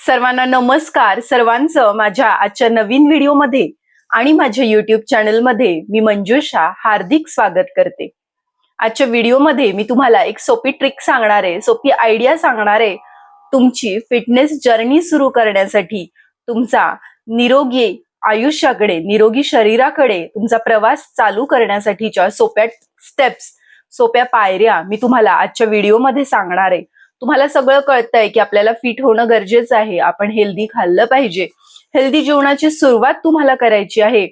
सर्वांना नमस्कार. सर्वांचं माझ्या आजच्या नवीन व्हिडिओमध्ये आणि माझ्या युट्यूब चॅनलमध्ये मी मंजुषा हार्दिक स्वागत करते. आजच्या व्हिडिओमध्ये मी तुम्हाला एक सोपी ट्रिक सांगणार आहे सोपी आयडिया सांगणार आहे. तुमची फिटनेस जर्नी सुरू करण्यासाठी तुमचा निरोगी आयुष्याकडे निरोगी शरीराकडे तुमचा प्रवास चालू करण्यासाठीच्या सोप्या स्टेप्स सोप्या पायऱ्या मी तुम्हाला आजच्या व्हिडिओमध्ये सांगणार आहे. तुम्हाला सगळं कळतंय की आपल्याला फिट होणं गरजेचं आहे. आपण हेल्दी खाल्लं पाहिजे. हेल्दी जेवणाची सुरुवात तुम्हाला करायची आहे.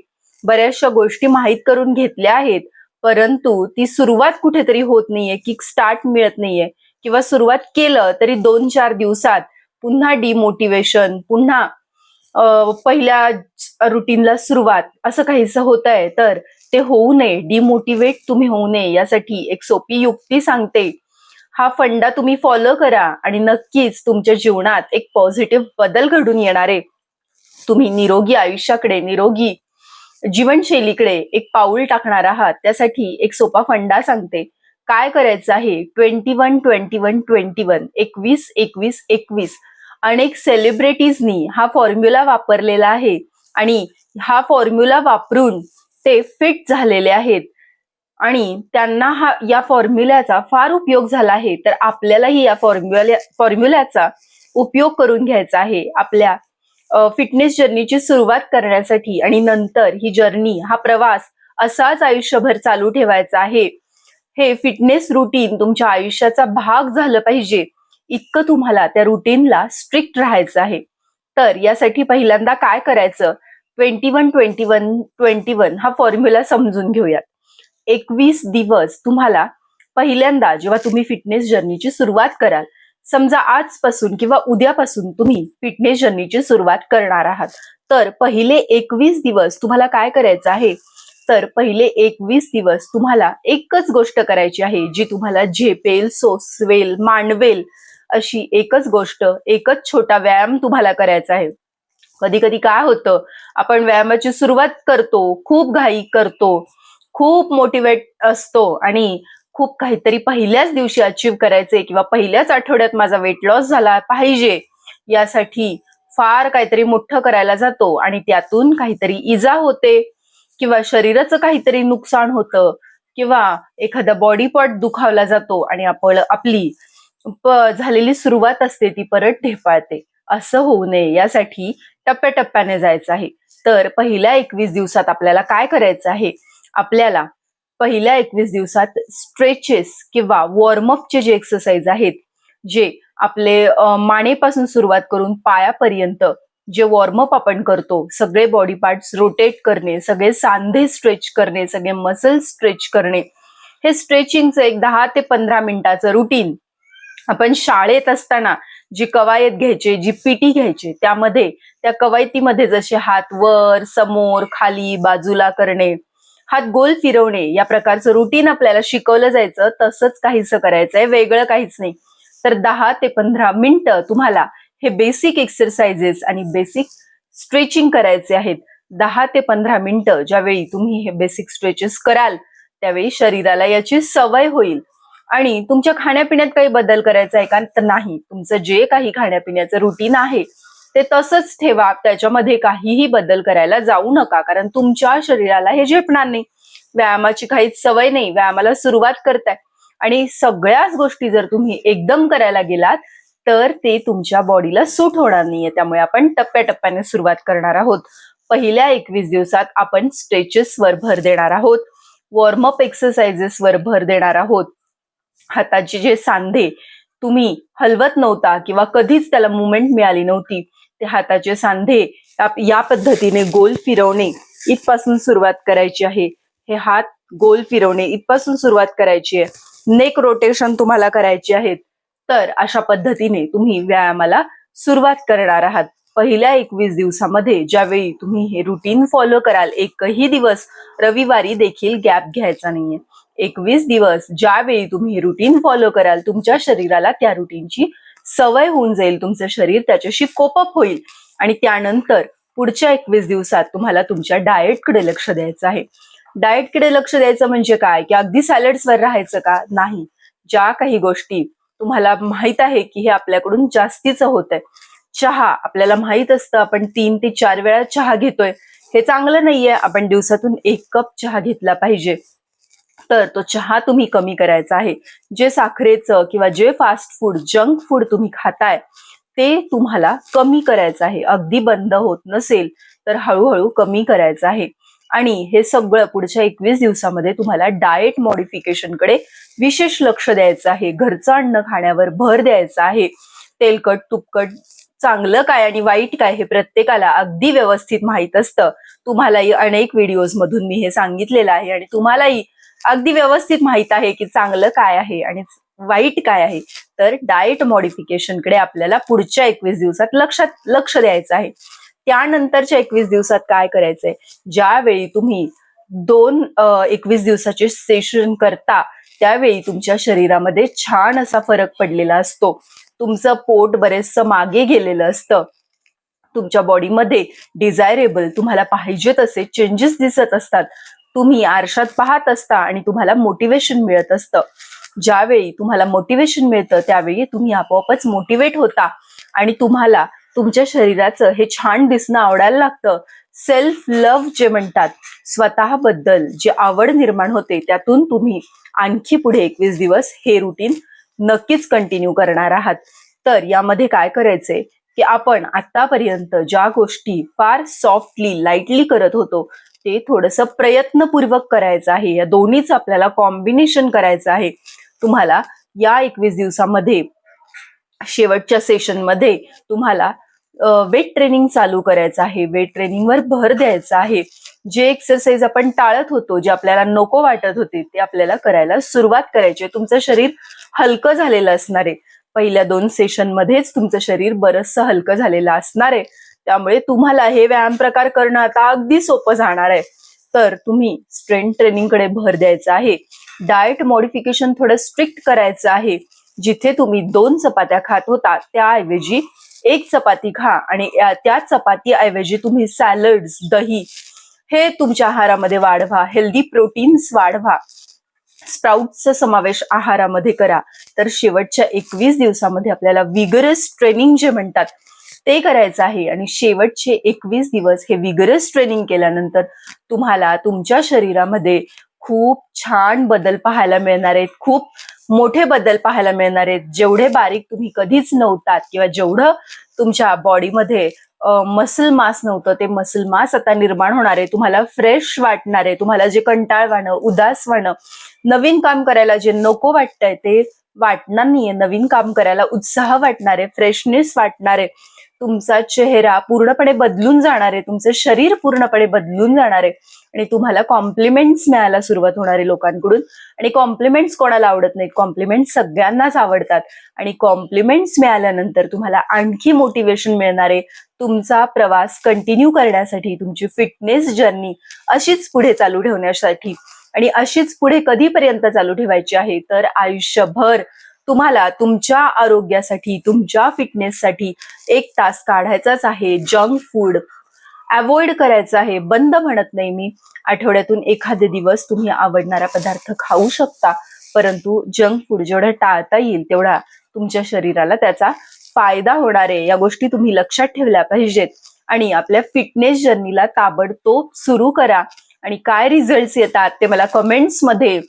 बऱ्याचशा गोष्टी माहीत करून घेतल्या आहेत परंतु ती सुरुवात कुठेतरी होत नाहीये किक स्टार्ट मिळत नाहीये. किंवा सुरुवात केलं तरी दोन चार दिवसात पुन्हा डिमोटिवेशन पुन्हा पहिल्या रुटीनला सुरुवात असं काहीसं होत आहे तर ते होऊ नये. डिमोटिवेट तुम्ही होऊ नये. यासाठी एक सोपी युक्ती सांगते. हा फंडा तुम्ही फॉलो करा आणि नक्कीच तुमच्या जीवनात एक पॉझिटिव्ह बदल घडून येणार आहे. तुम्ही निरोगी आयुष्याकडे निरोगी जीवनशैलीकडे एक पाऊल टाकणार आहात. त्यासाठी एक सोपा फंडा सांगते. काय करायचं आहे? Twenty one twenty one twenty one एकवीस एकवीस एकवीस. अनेक सेलिब्रिटीजनी हा फॉर्म्युला वापरलेला आहे. आणि हा फॉर्म्युला वापरून ते फिट झालेले आहेत. आणि त्यांना हा या फॉर्म्युल्याचा फार उपयोग झाला आहे. तर आपल्यालाही या फॉर्म्युल्या फॉर्म्युल्याचा उपयोग करून घ्यायचा आहे. आपल्या फिटनेस जर्नीची सुरुवात करण्यासाठी आणि नंतर ही जर्नी हा प्रवास असाच आयुष्यभर चालू ठेवायचा आहे. हे फिटनेस रुटीन तुमच्या आयुष्याचा भाग झालं पाहिजे. इतकं तुम्हाला त्या रुटीनला स्ट्रिक्ट राहायचं आहे. तर यासाठी पहिल्यांदा काय करायचं? Twenty one twenty one twenty one हा फॉर्म्युला समजून घेऊयात. एकवीस दिवस तुम्हाला पहिल्यांदा जेव्हा तुम्ही फिटनेस जर्नीची सुरुवात कराल समजा आजपासून किंवा उद्यापासून तुम्ही फिटनेस जर्नीची सुरुवात करणार आहात. तर पहिले एकवीस दिवस तुम्हाला काय करायचं आहे? तर पहिले एकवीस दिवस तुम्हाला एकच गोष्ट करायची आहे जी तुम्हाला झेपेल सोसवेल मांडवेल अशी एकच गोष्ट एकच छोटा व्यायाम तुम्हाला करायचा आहे. कधी कधी काय होतं आपण व्यायामाची सुरुवात करतो खूप घाई करतो खूप मोटिवेट असतो. आणि खूप काहीतरी पहिल्याच दिवशी अचीव करायचे किंवा पहिल्याच आठवड्यात माझा वेट लॉस झाला पाहिजे यासाठी फार काहीतरी मोठं करायला जातो. आणि त्यातून काहीतरी इजा होते किंवा शरीराचं काहीतरी नुकसान होतं किंवा एखादा बॉडी पार्ट दुखावला जातो आणि आपण आपली झालेली सुरुवात असते ती परत ढेपाळते. असं होऊ नये. यासाठी टप्प्याटप्प्याने जायचं आहे. तर पहिल्या एकवीस दिवसात आपल्याला काय करायचं आहे? आपल्याला पहिल्या एकवीस दिवसात स्ट्रेचेस किंवा वॉर्मअपचे जे एक्सरसाइज आहेत जे आपले मानेपासून सुरुवात करून पायापर्यंत जे वॉर्मअप आपण करतो सगळे बॉडी पार्ट्स रोटेट करणे सगळे सांधे स्ट्रेच करणे सगळे मसल स्ट्रेच करणे हे स्ट्रेचिंगचं एक दहा ते पंधरा मिनिटाचं रुटीन आपण शाळेत असताना जी कवायत घ्यायची जी पीटी घ्यायची त्यामध्ये त्या कवायतीमध्ये जसे हात वर समोर खाली बाजूला करणे हात गोल फिरवणे या प्रकारचं रुटीन आपल्याला शिकवलं जायचं तसंच काहीसं करायचंय वेगळं काहीच नाही. तर दहा ते पंधरा मिनिटं तुम्हाला हे बेसिक एक्सरसाइजेस आणि बेसिक स्ट्रेचिंग करायचे आहेत. दहा ते पंधरा मिनिटं ज्यावेळी तुम्ही हे बेसिक स्ट्रेचेस कराल त्यावेळी शरीराला याची सवय होईल. आणि तुमच्या खाण्यापिण्यात काही बदल करायचा आहे का? तर नाही. तुमचं जे काही खाण्यापिण्याचं रुटीन आहे ते तसंच ठेवा. त्याच्यामध्ये काहीही बदल करायला जाऊ नका. कारण तुमच्या शरीराला हे झेपणार नाही. व्यायामाची काहीच सवय नाही. व्यायामाला सुरुवात करताय. आणि सगळ्याच गोष्टी जर तुम्ही एकदम करायला गेलात तर ते तुमच्या बॉडीला सूट होणार नाहीये. त्यामुळे आपण टप्प्याटप्प्याने सुरुवात करणार आहोत. पहिल्या एकवीस दिवसात आपण स्ट्रेचेस वर भर देणार आहोत. वॉर्मअप एक्सरसाइजेस वर भर देणार आहोत. हाताचे जे सांधे तुम्ही हलवत नव्हता किंवा कधीच त्याला मुवमेंट मिळाली नव्हती. ते हाताचे सांधे या पद्धतीने गोल फिरवणे इथपासून सुरुवात करायची आहे. हे हात गोल फिरवणे इथपासून सुरुवात करायची आहे. नेक रोटेशन तुम्हाला करायचे आहेत. तर अशा पद्धतीने तुम्ही व्यायामाला सुरुवात करणार आहात. पहिल्या एकवीस दिवसामध्ये ज्यावेळी तुम्ही हे रुटीन फॉलो कराल एकही दिवस रविवारी देखील गॅप घ्यायचा नाहीये. एकवीस दिवस ज्यावेळी तुम्ही हे रुटीन फॉलो कराल तुमच्या शरीराला त्या रुटीनची सवय होऊन जाईल तुमचं शरीर त्याच्याशी कोपअप होईल. आणि त्यानंतर पुढच्या एकवीस दिवसात तुम्हाला तुमच्या डाएटकडे लक्ष द्यायचं आहे. डाएटकडे लक्ष द्यायचं म्हणजे काय? की अगदी सॅलड्सवर राहायचं का? नाही. ज्या काही गोष्टी तुम्हाला माहीत आहे की हे आपल्याकडून जास्तीचं होत आहे. चहा आपल्याला माहीत असतं आपण तीन ते चार वेळा चहा घेतोय. हे चांगलं नाहीये. आपण दिवसातून एक कप चहा घेतला पाहिजे. तर तो चहा तुम्ही कमी करायचा आहे. जे साखरेचं किंवा जे फास्ट फूड जंक फूड तुम्ही खाताय ते तुम्हाला कमी करायचं आहे. अगदी बंद होत नसेल तर हळूहळू कमी करायचं आहे. आणि हे सगळं पुढच्या एकवीस दिवसामध्ये तुम्हाला डाएट मॉडिफिकेशनकडे विशेष लक्ष द्यायचं आहे. घरचं अन्न खाण्यावर भर द्यायचा आहे. तेलकट तुपकट चांगलं काय आणि वाईट काय हे प्रत्येकाला अगदी व्यवस्थित माहीत असतं. तुम्हालाही अनेक व्हिडिओज मधून मी हे सांगितलेलं आहे आणि तुम्हालाही अगदी व्यवस्थित माहीत आहे की चांगलं काय आहे आणि वाईट काय आहे. तर डाएट मॉडिफिकेशनकडे आपल्याला पुढच्या एकवीस दिवसात लक्षात लक्ष द्यायचं आहे. त्यानंतरच्या एकवीस दिवसात काय करायचंय? ज्यावेळी तुम्ही दोन एकवीस दिवसाचे सेशन करता त्यावेळी तुमच्या शरीरामध्ये छान असा फरक पडलेला असतो. तुमचं पोट बरेचसं मागे गेलेलं असतं. तुमच्या बॉडीमध्ये डिझायरेबल तुम्हाला पाहिजे तसे चेंजेस दिसत असतात. तुम्ही आरशात पाहत असता आणि तुम्हाला मोटिवेशन मिळत असतं. ज्यावेळी तुम्हाला मोटिवेशन मिळतं त्यावेळी तुम्ही आपोआपच मोटिवेट होता. आणि तुम्हाला तुमच्या शरीराचं हे छान दिसणं आवडायला लागतं. सेल्फ लव्ह जे म्हणतात स्वतःबद्दल जे आवड निर्माण होते त्यातून तुम्ही आणखी पुढे एकवीस दिवस हे रुटीन नक्कीच कंटिन्यू करणार आहात. तर यामध्ये काय करायचंय की आपण आतापर्यंत ज्या गोष्टी फार सॉफ्टली लाईटली करत होतो ते थोडस प्रयत्नपूर्वक करायचं आहे. या दोन्हीच आपल्याला कॉम्बिनेशन करायचं आहे. तुम्हाला या एकवीस दिवसामध्ये शेवटच्या सेशनमध्ये तुम्हाला वेट ट्रेनिंग चालू करायचं आहे. वेट ट्रेनिंगवर भर द्यायचा आहे. जे एक्सरसाइज आपण टाळत होतो जे आपल्याला नको वाटत होते ते आपल्याला करायला सुरुवात करायची तुमचं शरीर हलकं झालेलं असणार आहे. पहिल्या दोन सेशनमध्येच तुमचं शरीर बरचसं हलकं झालेलं असणार आहे. त्यामुळे तुम्हाला हे व्यायाम प्रकार करणं आता अगदी सोपं जाणार आहे. तर तुम्ही स्ट्रेंथ ट्रेनिंगकडे भर द्यायचा आहे. डाएट मॉडिफिकेशन थोडं स्ट्रिक्ट करायचं आहे. जिथे तुम्ही दोन चपात्या खात होता त्याऐवजी एक चपाती खा आणि त्या चपाती ऐवजी तुम्ही सॅलड्स दही हे तुमच्या आहारामध्ये वाढवा. हेल्दी प्रोटीन्स वाढवा. स्प्राउटचा समावेश आहारामध्ये करा. तर शेवटच्या एकवीस दिवसामध्ये आपल्याला विगरस ट्रेनिंग जे म्हणतात ते करायचं आहे. आणि शेवटचे एकवीस दिवस हे विगरस ट्रेनिंग केल्यानंतर तुम्हाला तुमच्या शरीरामध्ये खूप छान बदल पाहायला मिळणार आहेत. खूप मोठे बदल पाहायला मिळणार आहेत. जेवढे बारीक तुम्ही कधीच नव्हतात किंवा जेवढं तुमच्या बॉडीमध्ये मसल मास नव्हतं ते मसल मास आता निर्माण होणार आहे तुम्हाला फ्रेश वाटणार आहे तुम्हाला जे कंटाळवाणं उदासवाणं नवीन काम करायला जे नको वाटतंय ते वाटणार नाहीये. नवीन काम करायला उत्साह वाटणार आहे फ्रेशनेस वाटणार. आहे तुमचा चेहरा पूर्णपणे बदलून जाणार आहे तुमचं शरीर पूर्णपणे बदलून जाणार आहे आणि तुम्हाला कॉम्प्लिमेंट्स मिळायला सुरुवात होणार आहे लोकांकडून. आणि कॉम्प्लिमेंट्स कोणाला आवडत नाहीत? कॉम्प्लिमेंट्स सगळ्यांनाच आवडतात. आणि कॉम्प्लिमेंट्स मिळाल्यानंतर तुम्हाला आणखी मोटिवेशन मिळणार आहे. तुमचा प्रवास कंटिन्यू करण्यासाठी तुमची फिटनेस जर्नी अशीच पुढे चालू ठेवण्यासाठी. आणि अशीच पुढे कधीपर्यंत चालू ठेवायची आहे? तर आयुष्यभर तुम्हाला तुमच्या आरोग्यासाठी तुमच्या फिटनेससाठी एक तास काढायचाच आहे जंक फूड अवॉइड करायचं आहे. बंद म्हणत नाही मी. आठवड्यातून एखादे दिवस तुम्ही आवडणारा पदार्थ खाऊ शकता परंतु जंक फूड जेवढा टाळता येईल तेवढा तुमच्या शरीराला त्याचा फायदा होणार आहे. या गोष्टी तुम्ही लक्षात ठेवल्या पाहिजेत. आणि आपल्या फिटनेस जर्नीला ताबडतोब सुरू करा. आणि काय रिझल्ट येतात ते मला कमेंट्समध्ये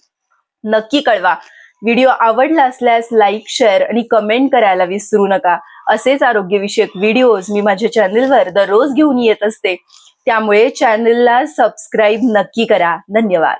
नक्की कळवा. व्हिडिओ आवडला असल्यास लाईक शेअर आणि कमेंट करायला विसरू नका. असेच आरोग्यविषयक व्हिडिओज मी माझ्या चॅनलवर दररोज घेऊन येत असते. त्यामुळे चॅनलला सबस्क्राईब नक्की करा. धन्यवाद.